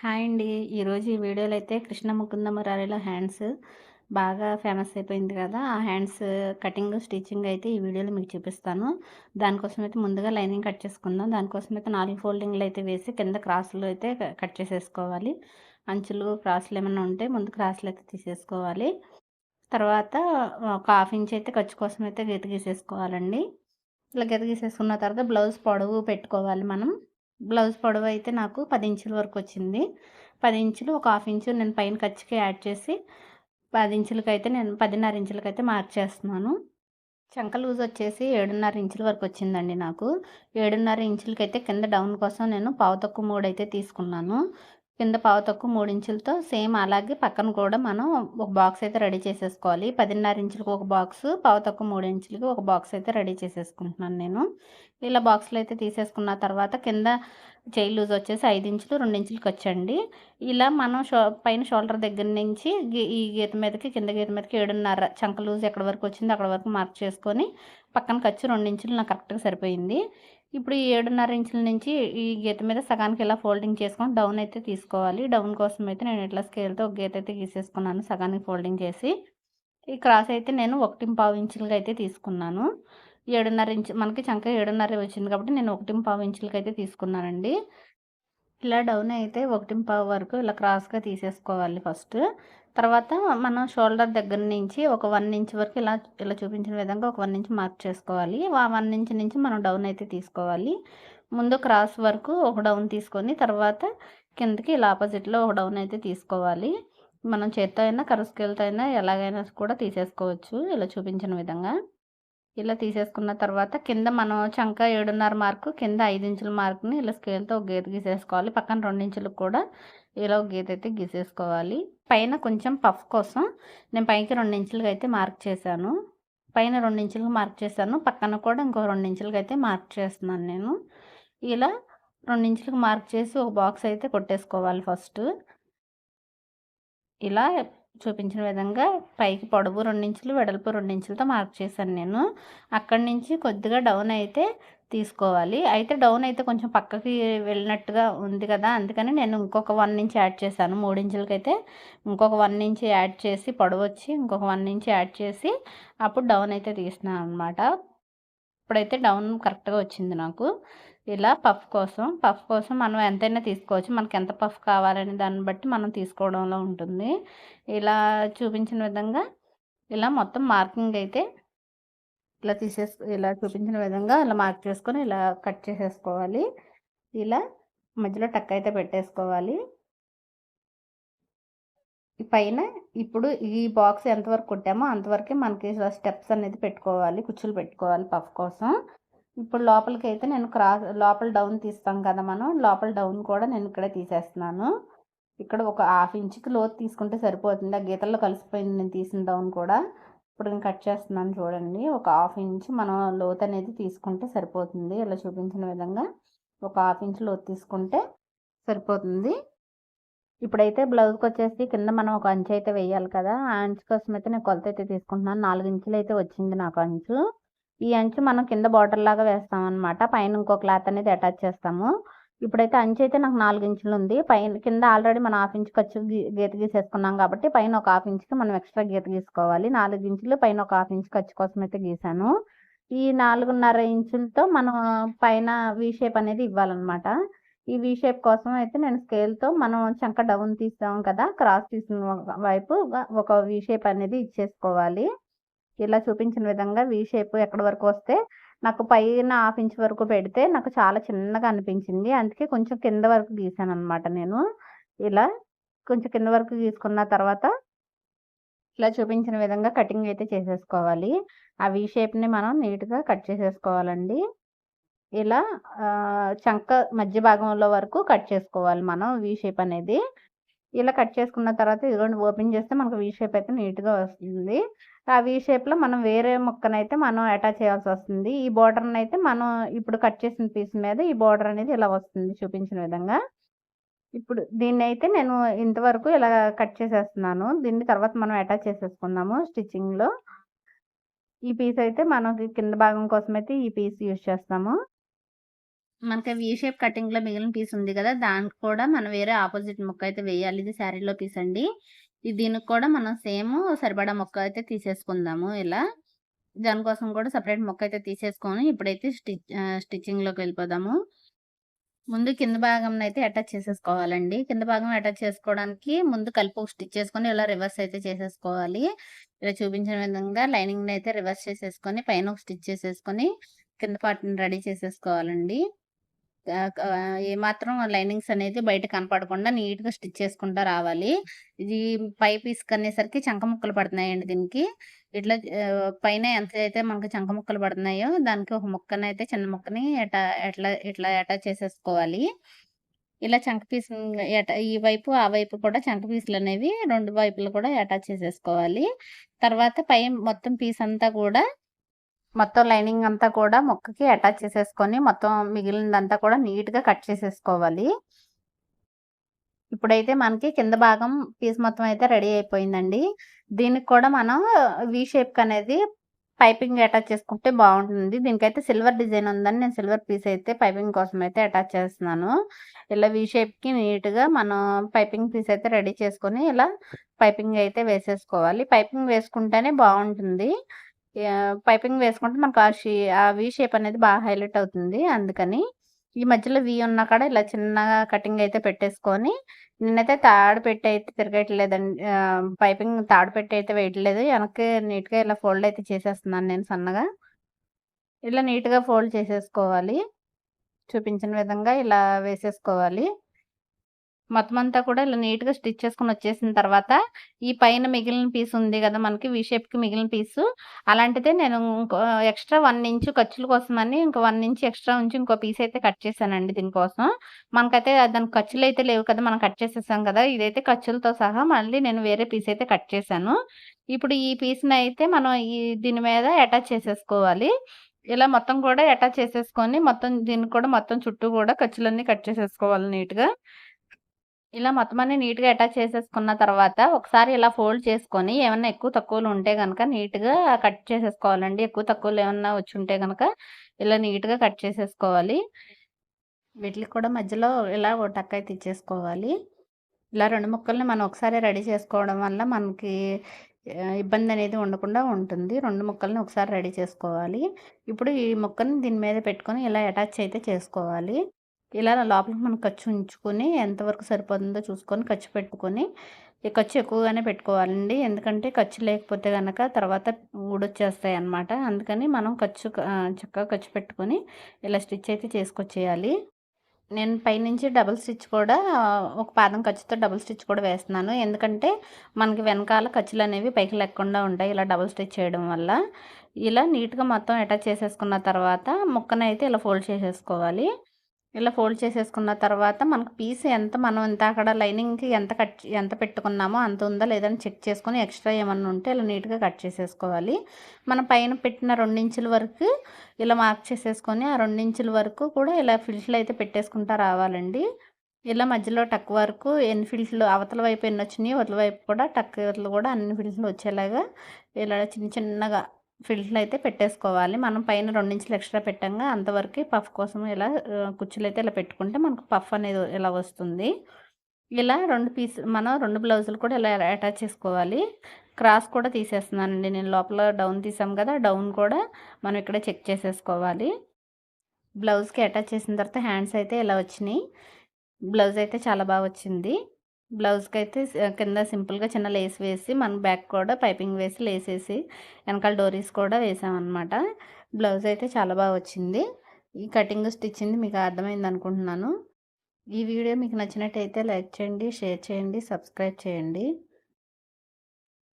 Hi అండి. ఈరోజు ఈ వీడియోలో అయితే కృష్ణ ముకుంద మురారిలో హ్యాండ్స్ బాగా ఫేమస్ అయిపోయింది కదా. ఆ హ్యాండ్స్ కటింగ్ స్టిచ్చింగ్ అయితే ఈ వీడియోలో మీకు చూపిస్తాను. దానికోసం అయితే ముందుగా లైనింగ్ కట్ చేసుకుందాం. దానికోసం అయితే నాలుగు ఫోల్డింగ్లు అయితే వేసి కింద క్రాసులు అయితే కట్ చేసేసుకోవాలి. అంచులు క్రాసులు ఏమైనా ఉంటే ముందు క్రాసులు అయితే తీసేసుకోవాలి. తర్వాత ఒక హాఫ్ ఇంచ్ అయితే ఖర్చు కోసం అయితే గీత గీసేసుకోవాలండి. ఇలా గీత గీసేసుకున్న తర్వాత బ్లౌజ్ పొడవు పెట్టుకోవాలి మనం. బ్లౌజ్ పొడవు అయితే నాకు పది ఇంచుల వరకు వచ్చింది. పది ఇంచులు ఒక హాఫ్ ఇంచు నేను పైన ఖర్చుకి యాడ్ చేసి పది ఇంచులకి అయితే నేను పదిన్నర ఇంచులకైతే మార్చేస్తున్నాను. మార్క్ చేస్తున్నాను చంక లూజ్ వచ్చేసి ఏడున్నర ఇంచుల వరకు వచ్చిందండి నాకు. ఏడున్నర ఇంచులకైతే కింద డౌన్ కోసం నేను పావు తక్కువ మూడు అయితే తీసుకున్నాను. కింద పావు తక్కువ మూడు ఇంచులతో సేమ్ అలాగే పక్కన కూడా మనం ఒక బాక్స్ అయితే రెడీ చేసేసుకోవాలి. పదిన్నర ఇంచులకు ఒక బాక్స్ పావు తక్కువ మూడు ఇంచులకి ఒక బాక్స్ అయితే రెడీ చేసేసుకుంటున్నాను నేను. ఇలా బాక్స్లో అయితే తీసేసుకున్న తర్వాత కింద చేయి లూజ్ వచ్చేసి ఐదు ఇంచులు రెండు వచ్చండి. ఇలా మనం షో పైన షోల్డర్ దగ్గర నుంచి ఈ గీత మీదకి కింద గీత మీదకి ఏడున్నర చంక లూజ్ ఎక్కడ వరకు వచ్చిందో అక్కడ వరకు మార్క్ చేసుకొని పక్కన ఖర్చు రెండు ఇంచులు నాకు కరెక్ట్గా సరిపోయింది. ఇప్పుడు ఈ ఏడున్నర ఇంచుల నుంచి ఈ గీత మీద సగానికి ఇలా ఫోల్డింగ్ చేసుకొని డౌన్ అయితే తీసుకోవాలి. డౌన్ కోసం అయితే నేను ఇట్లా స్కేల్తో ఒక గీత అయితే గీసేసుకున్నాను సగానికి ఫోల్డింగ్ చేసి. ఈ క్రాస్ అయితే నేను ఒకటి పావు ఇంచులుగా అయితే తీసుకున్నాను. ఏడున్నర ఇంచు మనకి చంక ఏడున్నర వచ్చింది కాబట్టి నేను ఒకటి పావు ఇంచులకి అయితే తీసుకున్నానండి. ఇలా డౌన్ అయితే ఒకటి పావు వరకు ఇలా క్రాస్గా తీసేసుకోవాలి ఫస్ట్. తర్వాత మనం షోల్డర్ దగ్గర నుంచి ఒక వన్ ఇంచ్ వరకు ఇలా ఇలా చూపించిన విధంగా ఒక వన్ ఇంచ్ మార్క్ చేసుకోవాలి. ఆ వన్ ఇంచ్ నుంచి మనం డౌన్ అయితే తీసుకోవాలి. ముందు క్రాస్ వరకు ఒక డౌన్ తీసుకొని తర్వాత కిందకి ఇలా ఆపోజిట్లో ఒక డౌన్ అయితే తీసుకోవాలి. మనం చేత్తో అయినా కరుస్కేల్తో అయినా ఎలాగైనా కూడా తీసేసుకోవచ్చు ఇలా చూపించిన విధంగా. ఇలా తీసేసుకున్న తర్వాత కింద మనం చంక ఏడున్నర మార్కు కింద ఐదు ఇంచుల మార్కుని ఇలా స్కేల్తో ఒక గీత గీసేసుకోవాలి. పక్కన రెండించులకు కూడా ఇలా ఒక గీత అయితే గీసేసుకోవాలి. పైన కొంచెం పఫ్ కోసం నేను పైకి రెండించులకు అయితే మార్క్ చేశాను. పైన రెండించులకు మార్క్ చేశాను. పక్కన కూడా ఇంకో రెండించులకు అయితే మార్క్ చేస్తున్నాను నేను. ఇలా రెండించులకు మార్క్ చేసి ఒక బాక్స్ అయితే కొట్టేసుకోవాలి ఫస్ట్ ఇలా చూపించిన విధంగా పైకి పొడవు రెండించులు వెడల్పు రెండించులతో మార్క్ చేశాను నేను. అక్కడి నుంచి కొద్దిగా డౌన్ అయితే తీసుకోవాలి. అయితే డౌన్ అయితే కొంచెం పక్కకి వెళ్ళినట్టుగా ఉంది కదా అందుకని నేను ఇంకొక వన్ ఇంచ్ యాడ్ చేశాను. మూడించులకి అయితే ఇంకొక వన్ ఇంచ్ యాడ్ చేసి పొడవచ్చి ఇంకొక వన్ ఇంచ్ యాడ్ చేసి అప్పుడు డౌన్ అయితే తీసినాను అనమాట ఇప్పుడైతే డౌన్ కరెక్ట్గా వచ్చింది నాకు. ఇలా పఫ్ కోసం పఫ్ కోసం మనం ఎంతైనా తీసుకోవచ్చు. మనకి ఎంత పఫ్ కావాలనే దాన్ని బట్టి మనం తీసుకోవడంలో ఉంటుంది. ఇలా చూపించిన విధంగా ఇలా మొత్తం మార్కింగ్ అయితే ఇలా తీసేసు ఇలా చూపించిన విధంగా ఇలా మార్క్ చేసుకొని ఇలా కట్ చేసేసుకోవాలి. ఇలా మధ్యలో టక్ అయితే పెట్టేసుకోవాలి. పైన ఇప్పుడు ఈ బాక్స్ ఎంతవరకు కుట్టామో అంతవరకే మనకి స్టెప్స్ అనేది పెట్టుకోవాలి కుచ్చులు పెట్టుకోవాలి పఫ్ కోసం. ఇప్పుడు లోపలికి అయితే నేను క్రాస్ లోపల డౌన్ తీస్తాం కదా మనం లోపల డౌన్ కూడా నేను ఇక్కడ తీసేస్తున్నాను. ఇక్కడ ఒక హాఫ్ ఇంచ్కి లోతు తీసుకుంటే సరిపోతుంది. ఆ గీతల్లో కలిసిపోయింది నేను తీసిన డౌన్ కూడా. ఇప్పుడు నేను కట్ చేస్తున్నాను చూడండి. ఒక హాఫ్ ఇంచ్ మనం లోతు అనేది తీసుకుంటే సరిపోతుంది. ఇలా చూపించిన విధంగా ఒక హాఫ్ ఇంచ్ లోతు తీసుకుంటే సరిపోతుంది. ఇప్పుడైతే బ్లౌజ్కి వచ్చేసి కింద మనం ఒక అంచు అయితే వేయాలి కదా ఆ అంచు కోసం అయితే నేను కొలత అయితే తీసుకుంటున్నాను. నాలుగు ఇంచులు అయితే వచ్చింది నాకు అంచు. ఈ అంచు మనం కింద బార్డర్ లాగా వేస్తాం అనమాట పైన ఇంకో క్లాత్ అనేది అటాచ్ చేస్తాము. ఇప్పుడైతే అంచు అయితే నాకు నాలుగు ఇంచులు ఉంది. పైన కింద ఆల్రెడీ మనం హాఫ్ ఇంచ్ ఖర్చు గీత గీసేసుకున్నాం కాబట్టి పైన ఒక హాఫ్ ఇంచ్కి మనం ఎక్స్ట్రా గీత గీసుకోవాలి. నాలుగు ఇంచులు పైన ఒక హాఫ్ ఇంచ్ ఖర్చు కోసం అయితే గీసాను. ఈ నాలుగున్నర ఇంచులతో మనం పైన వీ షేప్ అనేది ఇవ్వాలన్నమాట. ఈ వీ షేప్ కోసం అయితే నేను స్కేల్తో మనం చంక డౌన్ తీస్తాం కదా క్రాస్ తీసిన వైపు ఒక వీ షేప్ అనేది ఇచ్చేసుకోవాలి. ఇలా చూపించిన విధంగా వీ షేప్ ఎక్కడి వరకు వస్తే నాకు పైన హాఫ్ ఇంచ్ వరకు పెడితే నాకు చాలా చిన్నగా అనిపించింది. అందుకే కొంచెం కింద వరకు గీసాను అనమాట నేను. ఇలా కొంచెం కింద వరకు గీసుకున్న తర్వాత ఇలా చూపించిన విధంగా కటింగ్ అయితే చేసేసుకోవాలి. ఆ వీ షేప్ని మనం నీట్గా కట్ చేసేసుకోవాలండి. ఇలా చంక మధ్య భాగంలో వరకు కట్ చేసుకోవాలి మనం వీ షేప్ అనేది. ఇలా కట్ చేసుకున్న తర్వాత ఇదిగోండి ఓపెన్ చేస్తే మనకు వీ షేప్ అయితే నీట్గా వస్తుంది. ఆ వీ షేప్లో మనం వేరే ముక్కనైతే మనం అటాచ్ చేయాల్సి వస్తుంది. ఈ బార్డర్ని అయితే మనం ఇప్పుడు కట్ చేసిన పీస్ మీద ఈ బార్డర్ అనేది ఇలా వస్తుంది చూపించిన విధంగా. ఇప్పుడు దీన్ని అయితే నేను ఇంతవరకు ఇలా కట్ చేసేస్తున్నాను. దీన్ని తర్వాత మనం అటాచ్ చేసేసుకుందాము స్టిచ్చింగ్లో ఈ పీస్ అయితే మనం కింద భాగం కోసం అయితే ఈ పీస్ యూజ్ చేస్తాము. మనకి వీ షేప్ కటింగ్‌లో మిగిలిన పీస్ ఉంది కదా! దానికి కూడా మనం వేరే ఆపోజిట్ ముక్క అయితే వేయాలి. ఇది శారీలో పీస్ అండి. దీనికి కూడా మనం సేమ్ సరిపడా మొక్క అయితే తీసేసుకుందాము ఇలా. దానికోసం కూడా సపరేట్ ముక్క అయితే తీసేసుకొని ఇప్పుడైతే స్టిచ్ స్టిచ్చింగ్‌లోకి వెళ్ళిపోదాము. ముందు కింద భాగం అయితే అటాచ్ చేసేసుకోవాలండి. కింద భాగం అటాచ్ చేసుకోవడానికి ముందు కలుపు స్టిచ్ చేసుకొని ఇలా రివర్స్ అయితే చేసేసుకోవాలి. ఇలా చూపించిన విధంగా లైనింగ్‌ని అయితే రివర్స్ చేసేసుకొని పైన ఒక స్టిచ్ చేసేసుకొని కింద పార్ట్‌ని రెడీ చేసేసుకోవాలండి. ఏమాత్రం లైనింగ్స్ అనేది బయట కనపడకుండా నీట్‌గా స్టిచ్ చేసుకుంటూ రావాలి. ఇది పై పీస్ కనేసరికి చంక ముక్కలు పడుతున్నాయండి దీనికి. ఇట్లా పైన పైన ఎంతైతే మనకు చంక ముక్కలు పడుతున్నాయో దానికి ఒక ముక్కనైతే చిన్న ముక్కని ఎటా ఎట్లా ఇట్లా అటాచ్ చేసేసుకోవాలి. ఇలా చంక పీస్ ఈ వైపు, ఆ వైపు కూడా చంక పీసులు అనేవి రెండు వైపులు కూడా అటాచ్ చేసేసుకోవాలి. తర్వాత పై మొత్తం పీస్ అంతా కూడా మొత్తం లైనింగ్ అంతా కూడా మొక్కకి అటాచ్ చేసేసుకొని మొత్తం మిగిలినదంతా కూడా నీట్‌గా కట్ చేసేసుకోవాలి. ఇప్పుడైతే మనకి కింద భాగం పీస్ మొత్తం అయితే రెడీ అయిపోయిందండి. దీనికి కూడా మనం వి షేప్కి అనేది పైపింగ్ అటాచ్ చేసుకుంటే బాగుంటుంది దీనికైతే సిల్వర్ డిజైన్ ఉందని నేను సిల్వర్ పీస్ అయితే పైపింగ్ కోసం అయితే అటాచ్ చేస్తున్నాను. ఇలా వి షేప్‌కి నీట్‌గా మనం పైపింగ్ పీస్ అయితే రెడీ చేసుకొని ఇలా పైపింగ్ అయితే వేసేసుకోవాలి. పైపింగ్ వేసుకుంటేనే బాగుంటుంది పైపింగ్ వేసుకుంటే మనకు ఆ షీ ఆ వి షేప్ అనేది బాగా హైలైట్ అవుతుంది. అందుకని ఈ మధ్యలో వి ఉన్న కాడ ఇలా చిన్నగా కటింగ్ అయితే పెట్టేసుకొని నేనైతే తాడు పెట్టి అయితే తిరగట్లేదండి. పైపింగ్ తాడు పెట్టి అయితే వేయట్లేదు. వెనక్కి నీట్‌గా ఇలా ఫోల్డ్ అయితే చేసేస్తున్నాను నేను సన్నగా. ఇలా నీట్‌గా ఫోల్డ్ చేసేసుకోవాలి. చూపించిన విధంగా ఇలా వేసేసుకోవాలి. మొత్తం అంతా కూడా ఇలా నీట్‌గా స్టిచ్ చేసుకొని వచ్చేసిన తర్వాత ఈ పైన మిగిలిన పీస్ ఉంది కదా! మనకి వీ షేప్‌కి మిగిలిన పీసు అలాంటిదే నేను ఇంకో ఎక్స్‌ట్రా వన్ ఇంచు ఖర్చుల కోసమని ఇంకో వన్ ఇంచ్ ఎక్స్‌ట్రా ఉంచి ఇంకో పీస్ అయితే కట్ చేశానండి దీనికోసం. మనకైతే దాని ఖర్చులు అయితే లేవు కదా! మనం కట్ చేసేసాం కదా! ఇదైతే ఖర్చులతో సహా మళ్ళీ నేను వేరే పీస్ అయితే కట్ చేశాను. ఇప్పుడు ఈ పీస్ని అయితే మనం ఈ దీని మీద అటాచ్ చేసేసుకోవాలి. ఇలా మొత్తం కూడా అటాచ్ చేసేసుకొని మొత్తం దీనికి కూడా మొత్తం చుట్టూ కూడా ఖర్చులన్నీ కట్ చేసేసుకోవాలి నీట్‌గా. ఇలా మొత్తం అన్ని నీట్‌గా అటాచ్ చేసేసుకున్న తర్వాత ఒకసారి ఇలా ఫోల్డ్ చేసుకొని ఏమన్నా ఎక్కువ తక్కువలు ఉంటే కనుక నీట్‌గా కట్ చేసేసుకోవాలండి. ఎక్కువ తక్కువలు ఏమన్నా ఉంటే కనుక ఇలా నీట్‌గా కట్ చేసేసుకోవాలి. వీటికి కూడా మధ్యలో ఇలా ఓ టక్ అయితే ఇచ్చేసుకోవాలి. ఇలా రెండు ముక్కల్ని మనం ఒకసారి రెడీ చేసుకోవడం వల్ల మనకి ఇబ్బంది అనేది ఉండకుండా ఉంటుంది. రెండు ముక్కల్ని ఒకసారి రెడీ చేసుకోవాలి. ఇప్పుడు ఈ ముక్కని దీని మీద పెట్టుకొని ఇలా అటాచ్ అయితే చేసుకోవాలి. ఇలా లోపలికి మనం ఖర్చు ఉంచుకొని ఎంతవరకు సరిపోతుందో చూసుకొని ఖర్చు పెట్టుకొని ఈ ఖర్చు ఎక్కువగానే పెట్టుకోవాలండి. ఎందుకంటే ఖర్చు లేకపోతే కనుక తర్వాత ఊడొచ్చేస్తాయి అన్నమాట అందుకని మనం ఖర్చు చక్కగా ఖర్చు పెట్టుకొని ఇలా స్టిచ్ అయితే చేసుకొచ్చేయాలి. నేను పైనుంచి డబుల్ స్టిచ్ కూడా ఒక పాదం ఖర్చుతో డబుల్ స్టిచ్ కూడా వేస్తున్నాను. ఎందుకంటే మనకి వెనకాల ఖర్చులనేవి పైకి లేకుండా ఉంటాయి. ఇలా డబుల్ స్టిచ్ చేయడం వల్ల. ఇలా నీట్‌గా మొత్తం అటాచ్ చేసేసుకున్న తర్వాత ముక్కనైతే ఇలా ఫోల్డ్ చేసేసుకోవాలి. ఇలా ఫోల్డ్ చేసేసుకున్న తర్వాత మనకు పీస్ ఎంత మనం ఇందాకడ లైనింగ్‌కి ఎంత కట్ ఎంత పెట్టుకున్నామో అంత ఉందా లేదని చెక్ చేసుకొని ఎక్స్‌ట్రా ఏమన్నా ఉంటే ఇలా నీట్‌గా కట్ చేసేసుకోవాలి. మనం పైన పెట్టిన 2 ఇంచుల వరకు ఇలా మార్క్ చేసేసుకొని ఆ రెండించుల వరకు కూడా ఇలా ఫిల్ట్లు అయితే పెట్టేసుకుంటా రావాలండి. ఇలా మధ్యలో టక్ వరకు ఎన్ని ఫిల్ట్లు అవతల వైపు ఎన్నొచ్చినాయో ఇవతల వైపు కూడా టక్ కూడా అన్ని ఫిల్ట్లు వచ్చేలాగా ఇలా చిన్న చిన్నగా ఫిల్టర్ అయితే పెట్టేసుకోవాలి. మనం పైన రెండు నుంచి ఎక్స్‌ట్రా పెట్టంగా అంతవరకు పఫ్ కోసం ఇలా కుచ్చులు అయితే ఇలా పెట్టుకుంటే మనకు పఫ్ అనేది ఇలా వస్తుంది. ఇలా రెండు పీస్ మనం రెండు బ్లౌజులు కూడా ఇలా అటాచ్ చేసుకోవాలి. క్రాస్ కూడా తీసేస్తున్నానండి నేను లోపల డౌన్ తీసాం కదా! డౌన్ కూడా మనం ఇక్కడ చెక్ చేసేసుకోవాలి. బ్లౌజ్‌కి అటాచ్ చేసిన తర్వాత హ్యాండ్స్ అయితే ఇలా వచ్చినాయి. బ్లౌజ్ అయితే చాలా బాగా వచ్చింది. బ్లౌజ్కి అయితే కింద సింపుల్‌గా చిన్న లేస్ వేసి మన బ్యాక్ కూడా పైపింగ్ వేసి లేసేసి వెనకాల డోరీస్ కూడా వేసామన్నమాట. బ్లౌజ్ అయితే చాలా బాగా వచ్చింది. ఈ కటింగ్ స్టిచ్చింది మీకు అర్థమైంది అనుకుంటున్నాను. ఈ వీడియో మీకు నచ్చినట్టయితే లైక్ చేయండి, షేర్ చేయండి, సబ్స్క్రైబ్ చేయండి.